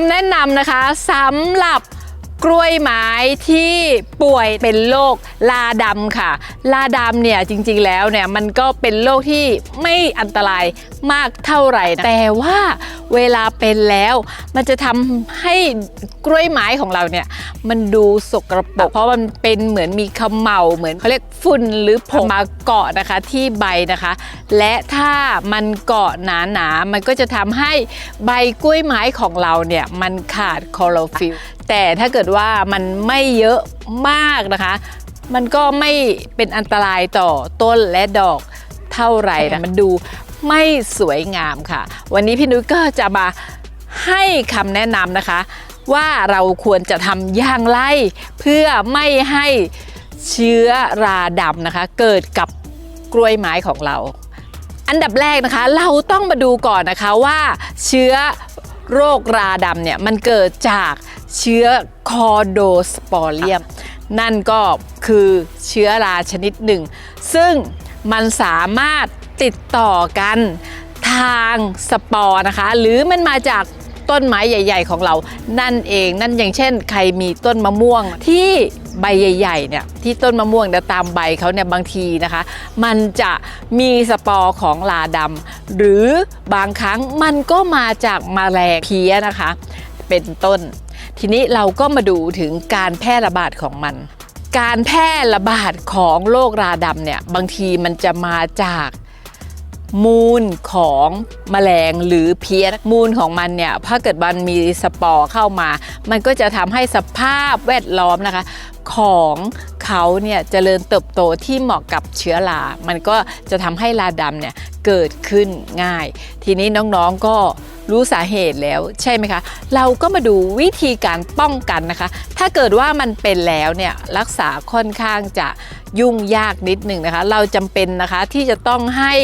ำแนะนำนะคะสำหรับ กล้วยไม้ที่ป่วยเป็นโรคลาดำค่ะ ลาดำเนี่ยจริงๆแล้วเนี่ยมันก็เป็นโรคที่ไม่อันตรายมากเท่าไหร่นะแต่ว่าเวลาเป็นแล้วมันจะทำให้กล้วยไม้ของเราเนี่ยมันดูสกรปรกเพราะมันเป็นเหมือนมีเขมเหลาเหมือนเขาเรียกฝุ่นหรือผงมาเกาะนะคะที่ใบนะคะ และถ้ามันเกาะหนาๆมันก็จะทำให้ใบกล้วยไม้ของเราเนี่ยมันขาดคลอโรฟิลแต่ถ้าเกิดว่ามันไม่เยอะมากนะคะ มันก็ไม่เป็นอันตรายต่อต้นและดอกเท่าไหร่นะมันดูไม่สวยงามค่ะ วันนี้พี่นุ้ยก็จะมาให้คำแนะนำนะคะ ว่าเราควรจะทำอย่างไร เพื่อไม่ให้เชื้อราดำนะคะ เกิดกับกล้วยไม้ของเรา อันดับแรกนะคะ เราต้องมาดูก่อนนะคะว่าเชื้อ โรคราดำเนี่ยมันเกิดจากเชื้อคอโดสปอเรียม นั่นก็คือเชื้อราชนิดหนึ่ง ซึ่งมันสามารถติดต่อกันทางสปอร์นะคะ หรือมันมาจากต้นไม้ใหญ่ ๆ ของเรา นั่นเอง นั่นอย่างเช่น ใครมีต้นมะม่วงที่ ใบใหญ่ๆเนี่ยที่ต้นมะม่วงเนี่ยตามใบเขาเนี่ยบางทีนะคะ มันจะมีสปอร์ของลาดำหรือบางครั้งมันก็มาจากแมลงเพี้ยนะคะ เป็นต้น ทีนี้เราก็มาดูถึงการแพร่ระบาดของมัน การแพร่ระบาดของโรคราดำเนี่ยบางทีมันจะมาจากมูลของแมลงหรือเพี้ยมูลของมันเนี่ยถ้าเกิดมันมีสปอร์เข้ามา มันก็จะทำให้สภาพแวดล้อมนะคะ ของเขาเนี่ยเจริญเติบโตที่เหมาะกับเชื้อรา มันก็จะทำให้ราดำเนี่ยเกิดขึ้นง่าย ทีนี้น้องๆก็รู้สาเหตุแล้วใช่ไหมคะ เราก็มาดูวิธีการป้องกันนะคะ ถ้าเกิดว่ามันเป็นแล้วเนี่ยรักษาค่อนข้างจะยุ่งยากนิดหนึ่งนะคะ เราจำเป็นนะคะที่จะต้องให้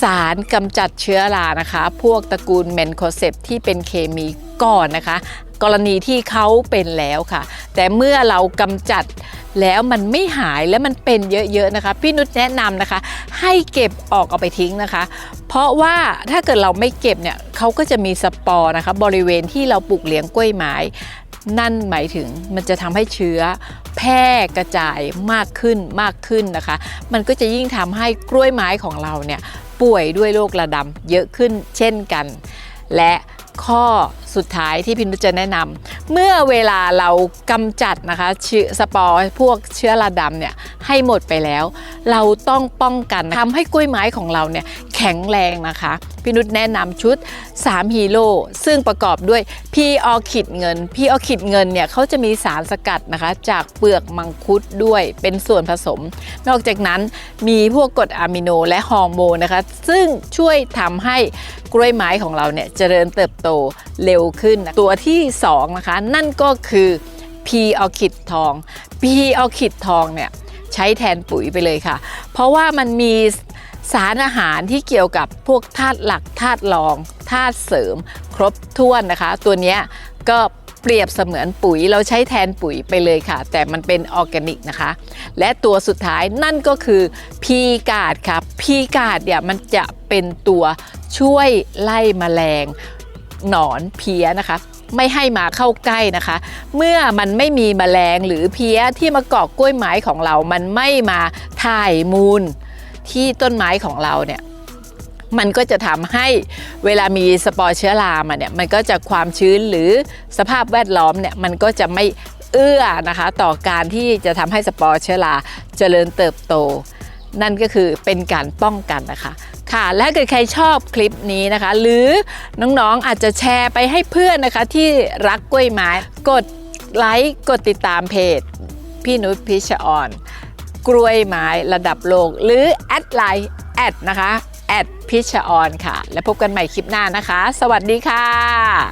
สารกำจัดเชื้อรานะคะ พวกตระกูลเมนโคเซปที่เป็นเคมีก่อนนะคะ กรณีที่เขาเป็นแล้วค่ะ แต่เมื่อเรากำจัดแล้วมันไม่หายและมันเป็นเยอะๆนะคะ พี่นุชแนะนำนะคะ ให้เก็บออกเอาไปทิ้งนะคะ เพราะว่าถ้าเกิดเราไม่เก็บเนี่ยเขาก็จะมีสปอร์นะคะ บริเวณที่เราปลูกเลี้ยงกล้วยไม้นั่นหมายถึงมันจะทำให้เชื้อแพร่กระจายมากขึ้นมากขึ้นนะคะ มันก็จะยิ่งทำให้กล้วยไม้ของเราเนี่ยป่วยด้วยโรคระดำเยอะขึ้นเช่นกัน และข้อ สุดท้ายที่พินุจะแนะนำเมื่อเวลาเรากำจัดนะคะเชื้อสปอร์พวกเชื้อราดำเนี่ยให้หมดไปแล้ว เราต้องป้องกันทำให้กล้วยไม้ของเราเนี่ย แข็งแรงนะคะพินุชแนะนำชุด 3 ฮีโร่ซึ่งประกอบด้วยพีออคิดเงินพีออคิดเงินเนี่ยเขาจะมีสารสกัดนะคะ จากเปลือกมังคุดด้วยเป็นส่วนผสม นอกจากนั้นมีพวกกรดอะมิโนและฮอร์โมนนะคะ ซึ่งช่วยทำให้กล้วยไม้ของเราเนี่ยเจริญเติบโตเร็วขึ้น ตัวที่2นะคะนั่นก็คือพีออคิดทองพีออคิดทองเนี่ยใช้แทนปุ๋ยไปเลยค่ะ เพราะว่ามันมี สารอาหารที่เกี่ยวกับพวกธาตุหลักธาตุรองธาตุเสริม ครบถ้วนนะคะ ตัวนี้ก็เปรียบเสมือนปุ๋ยเราใช้แทนปุ๋ยไปเลยค่ะ แต่มันเป็นออร์แกนิกนะคะ และตัวสุดท้ายนั่นก็คือพีกาดค่ะพีกาดเนี่ยมันจะเป็นตัวช่วยไล่แมลงหนอนเพี้ยนะคะ ไม่ให้มาเข้าใกล้นะคะ เมื่อมันไม่มีแมลงหรือเพี้ยที่มาเกาะกล้วยไม้ของเรา มันไม่มาถ่ายมูล ที่ต้นไม้ของเราเนี่ยมันก็จะทำให้เวลามีสปอร์เชื้อรามาเนี่ยมันก็จะความชื้นหรือสภาพแวดล้อมเนี่ยมันก็จะไม่เอื้อนะคะ ต่อการที่จะทำให้สปอร์เชื้อราเจริญเติบโต นั่นก็คือเป็นการป้องกันนะคะค่ะและถ้าเกิดใครชอบคลิปนี้นะคะ หรือน้องๆอาจจะแชร์ไปให้เพื่อนนะคะที่รักกล้วยไม้ กดไลค์กดติดตามเพจ พี่นุชพิชออน กล้วยไม้ระดับโลก หรือแอดไลน์แอดนะคะแอดพิชออนค่ะ แล้วพบกันใหม่คลิปหน้านะคะ สวัสดีค่ะ